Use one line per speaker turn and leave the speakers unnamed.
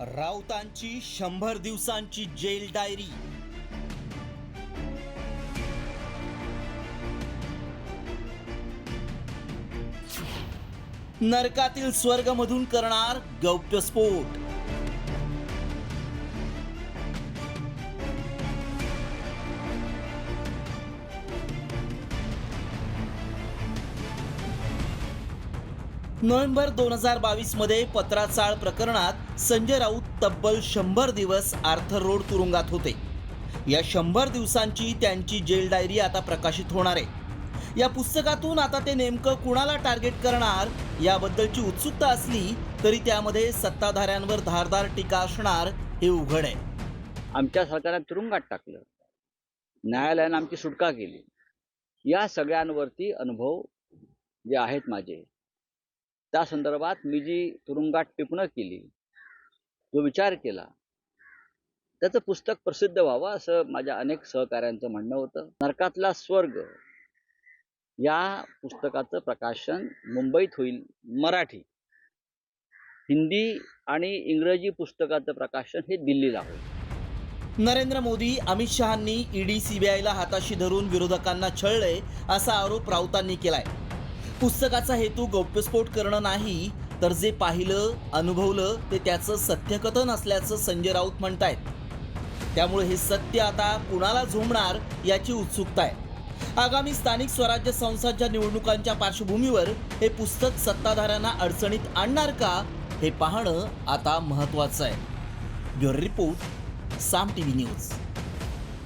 राऊतांची शंभर दिवसांची gel diary. नरकातील स्वर्गमधून करणार गौप्यस्फोट नोव्हेंबर दोन हजार बावीसमध्ये पत्राचाळ प्रकरणात संजय राऊत तब्बल शंभर दिवस आर्थर रोड तुरुंगात होते. या शंभर दिवसांची त्यांची जेल डायरी आता प्रकाशित होणार आहे. या पुस्तकातून आता ते नेमकं कुणाला टार्गेट करणार याबद्दलची उत्सुकता असली तरी त्यामध्ये सत्ताधाऱ्यांवर धारदार टीका असणार हे उघड आहे.
आमच्या सरकारने तुरुंगात टाकलं. न्यायालयानं आमची सुटका केली. या सगळ्यांवरती अनुभव जे आहेत माझे त्या संदर्भात मी जी तुरुंगात टिपणं केली जो विचार केला त्याचं पुस्तक प्रसिद्ध व्हावं असं माझ्या अनेक सहकाऱ्यांचं म्हणणं होतं. नरकातला स्वर्ग या पुस्तकाचं प्रकाशन मुंबईत होईल मराठी. हिंदी आणि इंग्रजी पुस्तकाचं प्रकाशन हे दिल्लीला होईल.
नरेंद्र मोदी अमित शहांनी ईडी सीबीआयला हाताशी धरून विरोधकांना छळले असा आरोप राऊतांनी केलाय. पुस्तकाचा हेतू गौप्यस्फोट करणं नाही तर जे पाहिलं अनुभवलं ते त्याचं सत्यकथन असल्याचं संजय राऊत म्हणतायत. त्यामुळे हे सत्य आता कुणाला झोमणार याची उत्सुकता आहे. आगामी स्थानिक स्वराज्य संस्थांच्या निवडणुकांच्या पार्श्वभूमीवर हे पुस्तक सत्ताधाऱ्यांना अडचणीत आणणार का हे पाहणं आता महत्वाचं आहे. Bureau report Saam T V news.